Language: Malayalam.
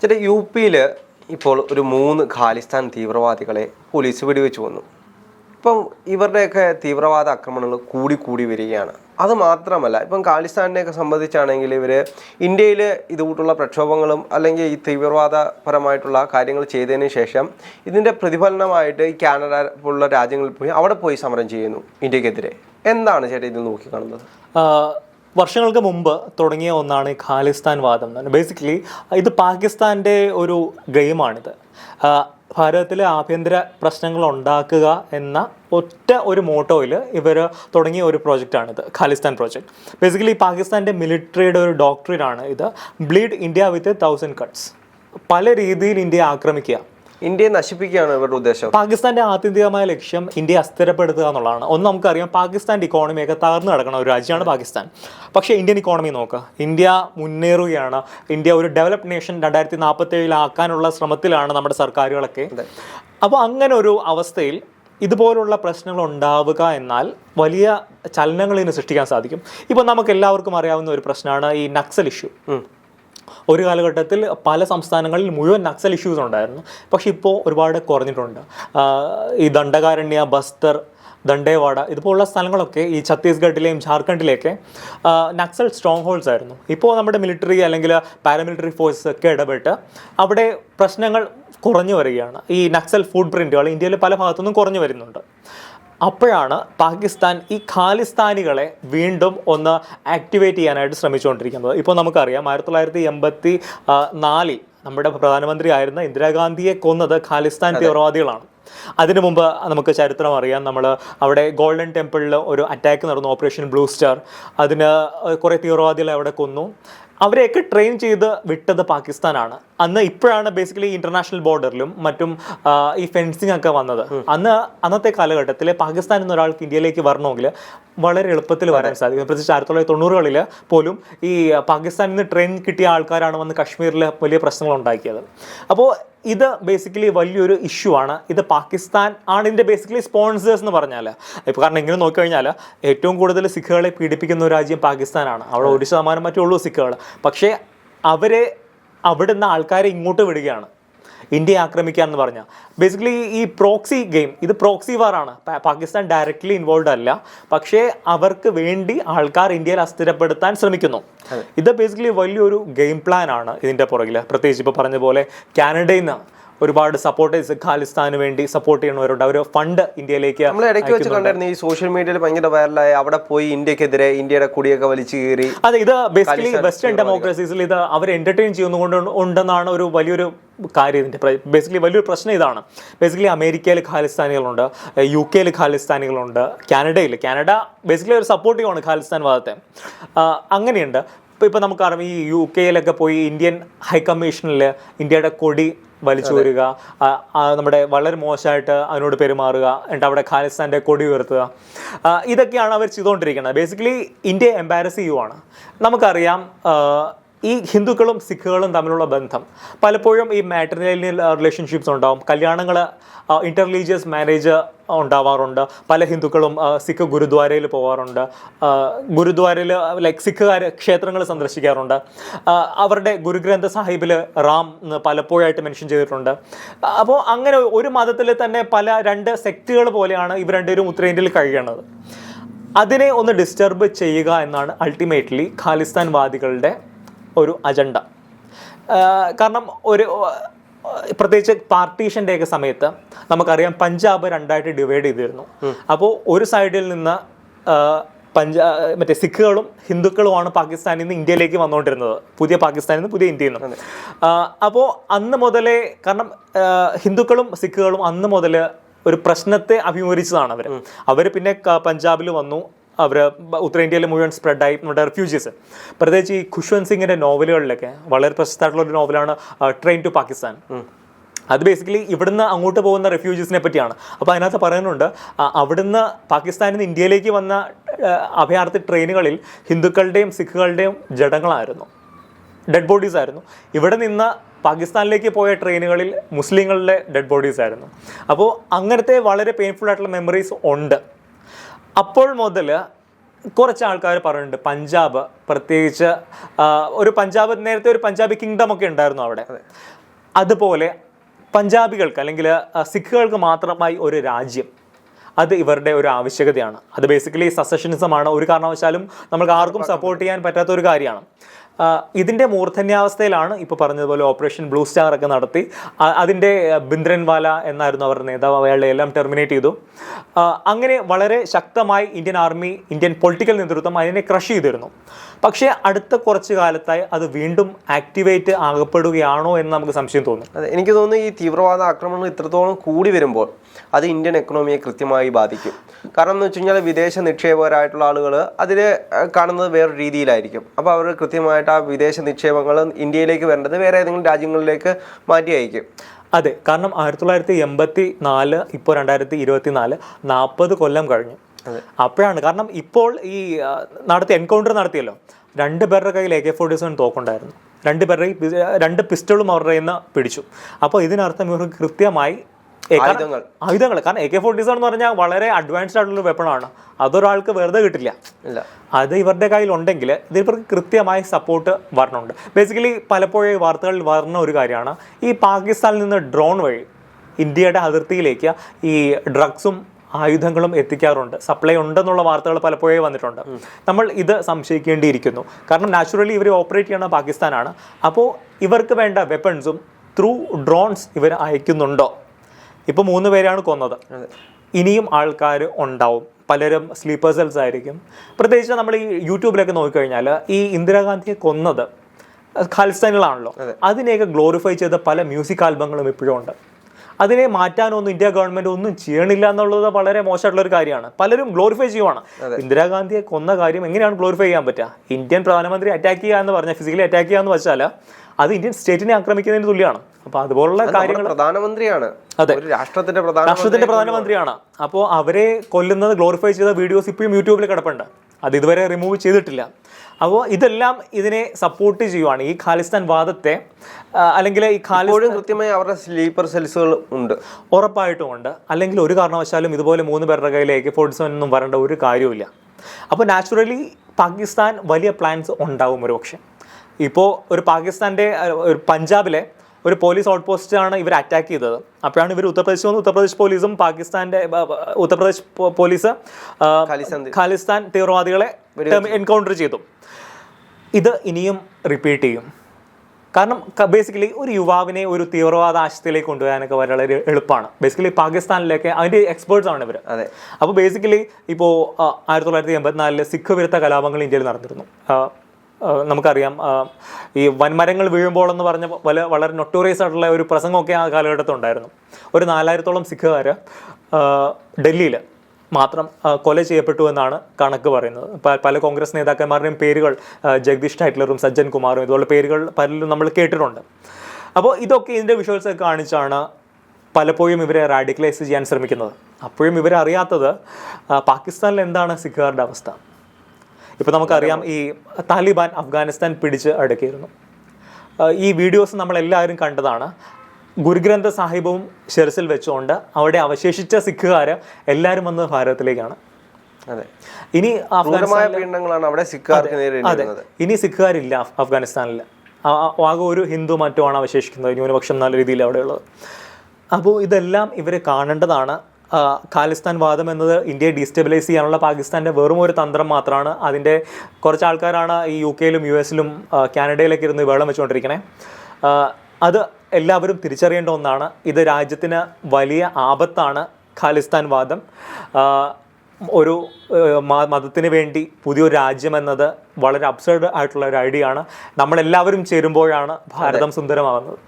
ചേട്ടാ യു പിയിൽ ഇപ്പോൾ ഒരു മൂന്ന് ഖാലിസ്ഥാൻ തീവ്രവാദികളെ പോലീസ് വെടിവെച്ച് വന്നു. ഇപ്പം ഇവരുടെയൊക്കെ തീവ്രവാദ ആക്രമണങ്ങൾ കൂടി കൂടി വരികയാണ്. അത് മാത്രമല്ല ഇപ്പം ഖാലിസ്ഥാനെയൊക്കെ സംബന്ധിച്ചാണെങ്കിൽ ഇവർ ഇന്ത്യയിൽ ഇതുകൂട്ടുള്ള പ്രക്ഷോഭങ്ങളും അല്ലെങ്കിൽ ഈ തീവ്രവാദപരമായിട്ടുള്ള കാര്യങ്ങൾ ചെയ്തതിന് ശേഷം ഇതിന്റെ പ്രതിഫലനമായിട്ട് ഈ കാനഡ പോലുള്ള രാജ്യങ്ങളിൽ പോയി അവിടെ പോയി സമരം ചെയ്യുന്നു ഇന്ത്യക്കെതിരെ. എന്താണ് ചേട്ടാ ഇതിൽ നോക്കിക്കാണുന്നത്? വർഷങ്ങൾക്ക് മുമ്പ് തുടങ്ങിയ ഒന്നാണ് ഈ ഖാലിസ്ഥാൻ വാദം എന്ന് പറഞ്ഞാൽ ബേസിക്കലി ഇത് പാകിസ്ഥാന്റെ ഒരു ഗെയിമാണിത്. ഭാരതത്തിലെ ആഭ്യന്തര പ്രശ്നങ്ങൾ ഉണ്ടാക്കുക എന്ന ഒറ്റ ഒരു മോട്ടോയിൽ ഇവർ തുടങ്ങിയ ഒരു പ്രോജക്റ്റാണിത് ഖാലിസ്ഥാൻ പ്രോജക്റ്റ് ബേസിക്കലി പാകിസ്ഥാന്റെ മിലിറ്ററിയുടെ ഒരു ഡോക്ടറേറ്റാണ് ഇത്. Bleed India with thousand cuts പല രീതിയിൽ ഇന്ത്യയെ ആക്രമിക്കുക. ഇന്ത്യയെ നശിപ്പിക്കുകയാണ് ഇവരുടെ ഉദ്ദേശം. പാകിസ്ഥാന്റെ ആത്യന്തികമായ ലക്ഷ്യം ഇന്ത്യയെ അസ്ഥിരപ്പെടുത്തുക എന്നുള്ളതാണ്. ഒന്ന് നമുക്കറിയാം പാകിസ്ഥാന്റെ ഇക്കോണമിയൊക്കെ തകർന്നു കിടക്കുന്ന ഒരു രാജ്യമാണ് പാകിസ്ഥാൻ. പക്ഷേ ഇന്ത്യൻ ഇക്കോണമി നോക്കുക ഇന്ത്യ മുന്നേറുകയാണ്. ഇന്ത്യ ഒരു ഡെവലപ്ഡ് നേഷൻ രണ്ടായിരത്തി നാൽപ്പത്തി ഏഴിലാക്കാനുള്ള ശ്രമത്തിലാണ് നമ്മുടെ സർക്കാരുകളൊക്കെ. അപ്പോൾ അങ്ങനെ ഒരു അവസ്ഥയിൽ ഇതുപോലുള്ള പ്രശ്നങ്ങൾ ഉണ്ടാവുക എന്നാൽ വലിയ ചലനങ്ങൾ ഇതിന് സൃഷ്ടിക്കാൻ സാധിക്കും. ഇപ്പോൾ നമുക്ക് എല്ലാവർക്കും അറിയാവുന്ന ഒരു പ്രശ്നമാണ് ഈ നക്സൽ ഇഷ്യൂ ഒരു കാലഘട്ടത്തിൽ പല സംസ്ഥാനങ്ങളിൽ മുഴുവൻ നക്സൽ ഇഷ്യൂസ് ഉണ്ടായിരുന്നു. പക്ഷേ ഇപ്പോൾ ഒരുപാട് കുറഞ്ഞിട്ടുണ്ട്. ഈ ദണ്ഡകാരണ്യ ബസ്തർ ദണ്ഡേവാഡ ഇതുപോലുള്ള സ്ഥലങ്ങളൊക്കെ ഈ ഛത്തീസ്ഗഡിലെയും ജാർഖണ്ഡിലെയൊക്കെ നക്സൽ സ്ട്രോങ് ഹോൾസ് ആയിരുന്നു. ഇപ്പോൾ നമ്മുടെ മിലിറ്ററി അല്ലെങ്കിൽ പാരാമിലിറ്ററി ഫോഴ്സസ് ഒക്കെ ഇടപെട്ട് അവിടെ പ്രശ്നങ്ങൾ കുറഞ്ഞു വരികയാണ്. ഈ നക്സൽ ഫുഡ് പ്രിന്റുകൾ ഇന്ത്യയിലെ പല ഭാഗത്തുനിന്നും കുറഞ്ഞു വരുന്നുണ്ട്. അപ്പോഴാണ് പാകിസ്ഥാൻ ഈ ഖാലിസ്ഥാനികളെ വീണ്ടും ഒന്ന് ആക്ടിവേറ്റ് ചെയ്യാനായിട്ട് ശ്രമിച്ചുകൊണ്ടിരിക്കുന്നത്. ഇപ്പോൾ നമുക്കറിയാം ആയിരത്തി തൊള്ളായിരത്തി എൺപത്തി നാലിൽ നമ്മുടെ പ്രധാനമന്ത്രി ആയിരുന്ന ഇന്ദിരാഗാന്ധിയെ കൊന്നത് ഖാലിസ്ഥാൻ തീവ്രവാദികളാണ്. അതിനു മുമ്പ് നമുക്ക് ചരിത്രം അറിയാം നമ്മൾ അവിടെ ഗോൾഡൻ ടെമ്പിളിൽ ഒരു അറ്റാക്ക് നടന്നു ഓപ്പറേഷൻ ബ്ലൂ സ്റ്റാർ അതിന് കുറേ തീവ്രവാദികളെ അവിടെ കൊന്നു. അവരെയൊക്കെ ട്രെയിൻ ചെയ്ത് വിട്ടത് പാകിസ്ഥാനാണ്. അന്ന് ഇപ്പോഴാണ് ബേസിക്കലി ഇന്റർനാഷണൽ ബോർഡറിലും മറ്റും ഈ ഫെൻസിങ് ഒക്കെ വന്നത്. അന്ന് അന്നത്തെ കാലഘട്ടത്തിൽ പാകിസ്ഥാൻ എന്നൊരാൾക്ക് ഇന്ത്യയിലേക്ക് വരണമെങ്കിൽ വളരെ എളുപ്പത്തിൽ വരാൻ സാധിക്കും. പ്രത്യേകിച്ച് ആയിരത്തി തൊള്ളായിരത്തി തൊണ്ണൂറുകളിൽ പോലും ഈ പാകിസ്ഥാനിൽ നിന്ന് ട്രെയിൻ കിട്ടിയ ആൾക്കാരാണ് വന്ന് കശ്മീരിൽ വലിയ പ്രശ്നങ്ങൾ ഉണ്ടാക്കിയത്. അപ്പോൾ ഇത് ബേസിക്കലി വലിയൊരു ഇഷ്യൂ ആണ്. ഇത് പാകിസ്ഥാൻ ആണ് ഇതിന്റെ ബേസിക്കലി സ്പോൺസേഴ്സ് എന്ന് പറഞ്ഞാൽ ഇപ്പോൾ കാരണം ഇങ്ങനെ നോക്കിക്കഴിഞ്ഞാൽ ഏറ്റവും കൂടുതൽ സിഖുകളെ പീഡിപ്പിക്കുന്ന രാജ്യം പാകിസ്ഥാനാണ്. അവിടെ ഒരു ശതമാനം മറ്റേ ഉള്ളൂ സിഖുകൾ പക്ഷേ അവരെ അവിടുന്ന് ആൾക്കാരെ ഇങ്ങോട്ട് വിടുകയാണ്. ഇന്ത്യയെ ആക്രമിക്കുക എന്ന് പറഞ്ഞാൽ ബേസിക്കലി ഈ പ്രോക്സി ഗെയിം ഇത് പ്രോക്സി വാർ ആണ്. പാകിസ്ഥാൻ ഡയറക്റ്റ്ലി ഇൻവോൾവ് അല്ല. പക്ഷേ അവർക്ക് വേണ്ടി ആൾക്കാർ ഇന്ത്യയിൽ അസ്ഥിരപ്പെടുത്താൻ ശ്രമിക്കുന്നു. ഇത് ബേസിക്കലി വലിയൊരു ഗെയിം പ്ലാൻ ആണ് ഇതിന്റെ പുറകിൽ പ്രത്യേകിച്ച് ഇപ്പോൾ പറഞ്ഞ പോലെ കാനഡയിൽ നിന്ന് ഒരുപാട് സപ്പോർട്ടേഴ്സ് ഖാലിസ്ഥാന് വേണ്ടി സപ്പോർട്ട് ചെയ്യുന്നവരുണ്ട്. അവർ ഫണ്ട് ഇന്ത്യയിലേക്ക് നമ്മൾ ഇടയ്ക്ക് വെച്ച് കണ്ടായിരുന്നു ഈ സോഷ്യൽ മീഡിയയിൽ ഭയങ്കര വൈറലായി അവിടെ പോയി ഇന്ത്യക്കെതിരെ ഇന്ത്യയുടെ കൊടിയൊക്കെ വലിച്ചു കയറി അതെ ഇത് ബേസിക്കലി വെസ്റ്റേൺ ഡെമോക്രസീസിൽ ഇത് അവർ എന്റർടൈൻ ചെയ്യുന്നുകൊണ്ട് ഉണ്ടെന്നാണ് ഒരു വലിയൊരു കാര്യം ഇതിന്റെ ബേസിക്കലി വലിയൊരു പ്രശ്നം ഇതാണ്. ബേസിക്കലി അമേരിക്കയിൽ ഖാലിസ്ഥാനികളുണ്ട് യു കെയിൽ ഖാലിസ്ഥാനികളുണ്ട് കാനഡയിൽ കാനഡ ബേസിക്കലി ഒരു സപ്പോർട്ടീവാണ് ഖാലിസ്ഥാൻ വാദത്തെ അങ്ങനെയുണ്ട്. ഇപ്പോൾ ഇപ്പോൾ നമുക്കറിയാം ഈ യു കെയിലൊക്കെ പോയി ഇന്ത്യൻ ഹൈക്കമ്മീഷനിൽ ഇന്ത്യയുടെ കൊടി വലിച്ചു വരിക നമ്മുടെ വളരെ മോശമായിട്ട് അതിനോട് പെരുമാറുക എന്നിട്ട് അവിടെ ഖാലിസ്ഥാന്റെ കൊടി ഉയർത്തുക. ഇതൊക്കെയാണ് അവർ ചെയ്തുകൊണ്ടിരിക്കുന്നത്. ബേസിക്കലി ഇന്ത്യ എംബാരസ് ചെയ്യുവാണ്. നമുക്കറിയാം ഈ ഹിന്ദുക്കളും സിഖുകളും തമ്മിലുള്ള ബന്ധം. പലപ്പോഴും ഈ മാട്രിനിയൽ റിലേഷൻഷിപ്സ് ഉണ്ടാവും. കല്യാണങ്ങൾ ഇന്റർലീജിയസ് മാരേജ് ഉണ്ടാവാറുണ്ട്. പല ഹിന്ദുക്കളും സിഖ് ഗുരുദ്വാരയിൽ പോവാറുണ്ട്. ഗുരുദ്വാരയിൽ ലൈക്ക് സിഖുകാർ ക്ഷേത്രങ്ങൾ സന്ദർശിക്കാറുണ്ട്. അവരുടെ ഗുരുഗ്രന്ഥ സാഹിബിൽ റാം എന്ന് പലപ്പോഴായിട്ട് മെൻഷൻ ചെയ്തിട്ടുണ്ട്. അപ്പോൾ അങ്ങനെ ഒരു മതത്തിൽ തന്നെ പല രണ്ട് സെക്റ്റുകൾ പോലെയാണ് ഇവർ രണ്ടുപേരും ഉത്തരേന്ത്യയിൽ കഴിയണത് അതിനെ ഒന്ന് ഡിസ്റ്റർബ് ചെയ്യുക എന്നാണ് അൾട്ടിമേറ്റ്ലി ഖാലിസ്ഥാൻ വാദികളുടെ ഒരു അജണ്ട. കാരണം ഒരു പ്രത്യേകിച്ച് പാർട്ടീഷന്റെ ഒക്കെ സമയത്ത് നമുക്കറിയാം പഞ്ചാബ് രണ്ടായിട്ട് ഡിവൈഡ് ചെയ്തിരുന്നു. അപ്പോൾ ഒരു സൈഡിൽ നിന്ന് പഞ്ചാ മറ്റേ സിഖുകളും ഹിന്ദുക്കളുമാണ് പാകിസ്ഥാനിൽ നിന്ന് ഇന്ത്യയിലേക്ക് വന്നുകൊണ്ടിരുന്നത്. പുതിയ പാകിസ്ഥാനിൽ നിന്ന് പുതിയ ഇന്ത്യയിൽ നിന്ന്. അപ്പോൾ അന്ന് മുതലേ കാരണം ഹിന്ദുക്കളും സിഖുകളും അന്ന് മുതൽ ഒരു പ്രശ്നത്തെ അഭിമുഖീകരിച്ചതാണ് അവർ അവർ പിന്നെ പഞ്ചാബിൽ വന്നു. അവർ ഉത്തരേന്ത്യയിൽ മുഴുവൻ സ്പ്രെഡായി നമ്മുടെ റെഫ്യൂജീസ് പ്രത്യേകിച്ച് ഈ ഖുഷ്വന്ത് സിംഗിന്റെ നോവലുകളിലൊക്കെ വളരെ പ്രശസ്തമായിട്ടുള്ള ഒരു നോവലാണ് ട്രെയിൻ ടു പാകിസ്ഥാൻ അത് ബേസിക്കലി ഇവിടുന്ന് അങ്ങോട്ട് പോകുന്ന റെഫ്യൂജീസിനെ പറ്റിയാണ്. അപ്പോൾ അതിനകത്ത് പറയുന്നുണ്ട് അവിടുന്ന് പാകിസ്ഥാനിൽ നിന്ന് ഇന്ത്യയിലേക്ക് വന്ന അഭയാർത്ഥി ട്രെയിനുകളിൽ ഹിന്ദുക്കളുടെയും സിഖുകളുടെയും ജഡങ്ങളായിരുന്നു. ഡെഡ് ബോഡീസ് ആയിരുന്നു. ഇവിടെ നിന്ന് പാകിസ്ഥാനിലേക്ക് പോയ ട്രെയിനുകളിൽ മുസ്ലിങ്ങളുടെ ഡെഡ് ബോഡീസ് ആയിരുന്നു. അപ്പോൾ അങ്ങനത്തെ വളരെ പെയിൻഫുൾ ആയിട്ടുള്ള മെമ്മറീസ് ഉണ്ട്. അപ്പോൾ മുതൽ കുറച്ച് ആൾക്കാർ പറയുന്നുണ്ട് പഞ്ചാബ് പ്രത്യേകിച്ച് ഒരു പഞ്ചാബ് നേരത്തെ ഒരു പഞ്ചാബി കിങ്ഡം ഒക്കെ ഉണ്ടായിരുന്നു അവിടെ. അതുപോലെ പഞ്ചാബികൾക്ക് അല്ലെങ്കിൽ സിഖുകൾക്ക് മാത്രമായി ഒരു രാജ്യം അത് ഇവരുടെ ഒരു ആവശ്യകതയാണ്. അത് ബേസിക്കലി സസഷനിസമാണ് ഒരു കാരണവശാലും നമുക്ക് ആർക്കും സപ്പോർട്ട് ചെയ്യാൻ പറ്റാത്ത ഒരു കാര്യമാണ്. ആ, ഇതിന്റെ മൂർധന്യാവസ്ഥയിലാണ് ഇപ്പോൾ പറഞ്ഞതുപോലെ ഓപ്പറേഷൻ ബ്ലൂ സ്റ്റാർ ഒക്കെ നടത്തി. അതിന്റെ ബിന്ദ്രൻവാല എന്നായിരുന്നു അവരുടെ നേതാവ്. അയാളെ എല്ലാം ടെർമിനേറ്റ് ചെയ്തു. അങ്ങനെ വളരെ ശക്തമായി ഇന്ത്യൻ ആർമി ഇന്ത്യൻ പൊളിറ്റിക്കൽ നേതൃത്വം അതിനെ ക്രഷ് ചെയ്തിരുന്നു. പക്ഷേ അടുത്ത കുറച്ച് കാലത്തായി അത് വീണ്ടും ആക്ടിവേറ്റ് ആകപ്പെടുകയാണോ എന്ന് നമുക്ക് സംശയം തോന്നും അതെ എനിക്ക് തോന്നുന്നു ഈ തീവ്രവാദ ആക്രമണം ഇത്രത്തോളം കൂടി വരുമ്പോൾ അത് ഇന്ത്യൻ എക്കണോമിയെ കൃത്യമായി ബാധിക്കും. കാരണം എന്ന് വെച്ച് കഴിഞ്ഞാൽ വിദേശ നിക്ഷേപകരായിട്ടുള്ള ആളുകൾ അതിൽ കാണുന്നത് വേറൊരു രീതിയിലായിരിക്കും. അപ്പോൾ അവർ കൃത്യമായിട്ട് ആ വിദേശ നിക്ഷേപങ്ങൾ ഇന്ത്യയിലേക്ക് വരേണ്ടത് വേറെ ഏതെങ്കിലും രാജ്യങ്ങളിലേക്ക് മാറ്റി അയക്കും. അതെ കാരണം ആയിരത്തി തൊള്ളായിരത്തി എൺപത്തി നാല് ഇപ്പോൾ രണ്ടായിരത്തി ഇരുപത്തി നാല് നാൽപ്പത് കൊല്ലം കഴിഞ്ഞു. അപ്പോഴാണ് കാരണം ഇപ്പോൾ ഈ നടത്തി നടത്തിയ എൻകൗണ്ടർ നടത്തിയല്ലോ രണ്ട് പേരുടെ കയ്യിൽ എ കെ ഫോർട്ടി സെവൻ തോക്കുണ്ടായിരുന്നു. രണ്ട് പേരുടെ രണ്ട് പിസ്റ്റളും അവരുടെ കയ്യിൽ നിന്ന് പിടിച്ചു. അപ്പോൾ ഇതിനർത്ഥം ഇവർക്ക് കൃത്യമായി ആയുധങ്ങൾ. ആയുധങ്ങൾ. കാരണം എ കെ ഫോർട്ടി സെവൻ എന്ന് പറഞ്ഞാൽ വളരെ അഡ്വാൻസ്ഡ് ആയിട്ടുള്ള വെപ്പണാണ് അതൊരാൾക്ക് വെറുതെ കിട്ടില്ല. അത് ഇവരുടെ കയ്യിൽ ഉണ്ടെങ്കിൽ ഇത് ഇവർക്ക് കൃത്യമായി സപ്പോർട്ട് വരണുണ്ട്. ബേസിക്കലി പലപ്പോഴും വാർത്തകളിൽ വരുന്ന ഒരു കാര്യമാണ്. ഈ പാകിസ്ഥാനിൽ നിന്ന് ഡ്രോൺ വഴി ഇന്ത്യയുടെ അതിർത്തിയിലേക്ക് ഈ ഡ്രഗ്സും ആയുധങ്ങളും എത്തിക്കാറുണ്ട്. സപ്ലൈ ഉണ്ടെന്നുള്ള വാർത്തകൾ പലപ്പോഴേ വന്നിട്ടുണ്ട്. നമ്മൾ ഇത് സംശയിക്കേണ്ടിയിരിക്കുന്നു. കാരണം നാച്ചുറലി ഇവർ ഓപ്പറേറ്റ് ചെയ്യുന്ന പാകിസ്ഥാനാണ്. അപ്പോൾ ഇവർക്ക് വേണ്ട വെപ്പൺസും ത്രൂ ഡ്രോൺസ് ഇവർ അയക്കുന്നുണ്ടോ? ഇപ്പോൾ മൂന്ന് പേരാണ് കൊന്നത്. ഇനിയും ആൾക്കാർ ഉണ്ടാവും. പലരും സ്ലീപ്പർ സെൽസ് ആയിരിക്കും. പ്രത്യേകിച്ച് നമ്മൾ ഈ യൂട്യൂബിലൊക്കെ നോക്കിക്കഴിഞ്ഞാൽ ഈ ഇന്ദിരാഗാന്ധിയെ കൊന്നത് ഖാലിസ്ഥാനികളാണല്ലോ അതിനെയൊക്കെ ഗ്ലോറിഫൈ ചെയ്ത പല മ്യൂസിക് ആൽബങ്ങളും ഇപ്പോഴും ഉണ്ട്. അതിനെ മാറ്റാനൊന്നും ഇന്ത്യ ഗവൺമെന്റ് ഒന്നും ചെയ്യണില്ല എന്നുള്ളത് വളരെ മോശമായിട്ടുള്ള ഒരു കാര്യമാണ്. പലരും ഗ്ലോറിഫൈ ചെയ്യുവാണ്. ഇന്ദിരാഗാന്ധിയെ കൊന്ന കാര്യം എങ്ങനെയാണ് ഗ്ലോറിഫൈ ചെയ്യാൻ പറ്റുക? ഇന്ത്യൻ പ്രധാനമന്ത്രി അറ്റാക്ക് ചെയ്യുക എന്ന് പറഞ്ഞാൽ ഫിസിക്കലി അറ്റാക്ക് ചെയ്യാന്ന് എന്ന് വെച്ചാൽ അത് ഇന്ത്യൻ സ്റ്റേറ്റിനെ ആക്രമിക്കുന്നതിന് തുല്യമാണ്. അപ്പൊ അതുപോലുള്ള കാര്യങ്ങൾ പ്രധാനമന്ത്രിയാണ്. അതെ. രാഷ്ട്രത്തിന്റെ രാഷ്ട്രത്തിന്റെ പ്രധാനമന്ത്രിയാണ്. അപ്പോൾ അവരെ കൊല്ലുന്നത് ഗ്ലോറിഫൈ ചെയ്ത വീഡിയോസ് ഇപ്പോഴും യൂട്യൂബിൽ കിടപ്പുണ്ട്. അത് ഇതുവരെ റിമൂവ് ചെയ്തിട്ടില്ല. അപ്പോൾ ഇതെല്ലാം ഇതിനെ സപ്പോർട്ട് ചെയ്യുവാണ്. ഈ ഖാലിസ്ഥാൻ വാദത്തെ അല്ലെങ്കിൽ ഈ ഖാലിസ്ഥാൻ കൃത്യമായി അവരുടെ സ്ലീപ്പർ സെൽസുകൾ ഉണ്ട്. ഉറപ്പായിട്ടും ഉണ്ട്. അല്ലെങ്കിൽ ഒരു കാരണവശാലും ഇതുപോലെ മൂന്ന് പേരുടെ കയ്യിൽ എ കെ ഫോർട്ടി സെവൻ ഒന്നും വരേണ്ട ഒരു കാര്യമില്ല അപ്പോൾ നാച്ചുറലി പാകിസ്ഥാൻ വലിയ പ്ലാൻസ് ഉണ്ടാവും ഒരു പക്ഷേ ഇപ്പോൾ ഒരു പാകിസ്ഥാന്റെ ഒരു പഞ്ചാബിലെ ഒരു പോലീസ് ഔട്ട് പോസ്റ്റാണ് ഇവർ അറ്റാക്ക് ചെയ്തത്. അപ്പോഴാണ് ഇവർ ഉത്തർപ്രദേശിൽ വന്ന് ഉത്തർപ്രദേശ് പോലീസും ബ- ഉത്തർപ്രദേശ് പോലീസ് ഖാലിസ്ഥാൻ തീവ്രവാദികളെ എൻകൗണ്ടർ ചെയ്തു. ഇത് ഇനിയും റിപ്പീറ്റ് ചെയ്യും. കാരണം ബേസിക്കലി ഒരു യുവാവിനെ ഒരു തീവ്രവാദ ആശയത്തിലേക്ക് കൊണ്ടുവരാനൊക്കെ വളരെ എളുപ്പമാണ്. ബേസിക്കലി പാകിസ്ഥാനിലേക്ക് അതിന്റെ എക്സ്പേർട്സ് ആണ് ഇവർ അതെ. അപ്പോൾ ബേസിക്കലി ഇപ്പോൾ ആയിരത്തി തൊള്ളായിരത്തി എൺപത്തിനാലിൽ സിഖ് വിരുദ്ധ കലാപങ്ങൾ ഇന്ത്യയിൽ നടന്നിരുന്നു. നമുക്കറിയാം. ഈ വൻമരങ്ങൾ വീഴുമ്പോൾ എന്ന് പറഞ്ഞ വല വളരെ നൊട്ടോറിയസ് ആയിട്ടുള്ള ഒരു പ്രസംഗമൊക്കെ ആ കാലഘട്ടത്തിൽ ഉണ്ടായിരുന്നു ഒരു നാലായിരത്തോളം സിഖുകാർ ഡൽഹിയിൽ മാത്രം കൊല ചെയ്യപ്പെട്ടു എന്നാണ് കണക്ക് പറയുന്നത്. പല കോൺഗ്രസ് നേതാക്കന്മാരുടെയും പേരുകൾ ജഗദീഷ് ടൈറ്റ്ലറും സജ്ജൻ കുമാറും ഇതുപോലെ പേരുകൾ പലരും നമ്മൾ കേട്ടിട്ടുണ്ട്. അപ്പോൾ ഇതൊക്കെ ഇതിന്റെ വിഷ്വൽസ് കാണിച്ചാണ് പലപ്പോഴും ഇവരെ റാഡിക്കലൈസ് ചെയ്യാൻ ശ്രമിക്കുന്നത്. അപ്പോഴും ഇവരറിയാത്തത് പാകിസ്ഥാനിൽ എന്താണ് സിഖുകാരുടെ അവസ്ഥ? ഇപ്പോൾ നമുക്കറിയാം ഈ താലിബാൻ അഫ്ഗാനിസ്ഥാൻ പിടിച്ച് അടക്കിയിരുന്നു. ഈ വീഡിയോസ് നമ്മളെല്ലാവരും കണ്ടതാണ്. ഗുരുഗ്രന്ഥ സാഹിബും ഷെർസിൽ വെച്ചുകൊണ്ട് അവിടെ അവശേഷിച്ച സിഖുകാർ എല്ലാവരും വന്ന് ഭാരതത്തിലേക്കാണ്. അതെ. ഇനി പീഡനങ്ങളാണ് അവിടെ അതെ ഇനി സിഖുകാരില്ല അഫ്- അഫ്ഗാനിസ്ഥാനിൽ ആകെ ഒരു ഹിന്ദു മറ്റുമാണ് അവശേഷിക്കുന്നത്. ന്യൂനപക്ഷം നല്ല രീതിയിൽ അവിടെയുള്ളത്. അപ്പോൾ ഇതെല്ലാം ഇവരെ കാണേണ്ടതാണ്. ഖാലിസ്ഥാൻ വാദം എന്നത് ഇന്ത്യയെ ഡീസ്റ്റെബിലൈസ് ചെയ്യാനുള്ള പാകിസ്ഥാന്റെ വെറും ഒരു തന്ത്രം മാത്രമാണ്. അതിന്റെ കുറച്ച് ആൾക്കാരാണ് ഈ യു കെയിലും യു എസിലും കാനഡയിലൊക്കെ ഇരുന്ന് വെള്ളം വെച്ചുകൊണ്ടിരിക്കണേ. അത് എല്ലാവരും തിരിച്ചറിയേണ്ട ഒന്നാണ്. ഇത് രാജ്യത്തിന് വലിയ ആപത്താണ് ഖാലിസ്ഥാൻ വാദം. ഒരു മതത്തിന് വേണ്ടി പുതിയൊരു രാജ്യം എന്നത് വളരെ അബ്സേർഡ് ആയിട്ടുള്ള ഒരു ഐഡിയ ആണ്. നമ്മളെല്ലാവരും ചേരുമ്പോഴാണ് ഭാരതം സുന്ദരമാകുന്നത്.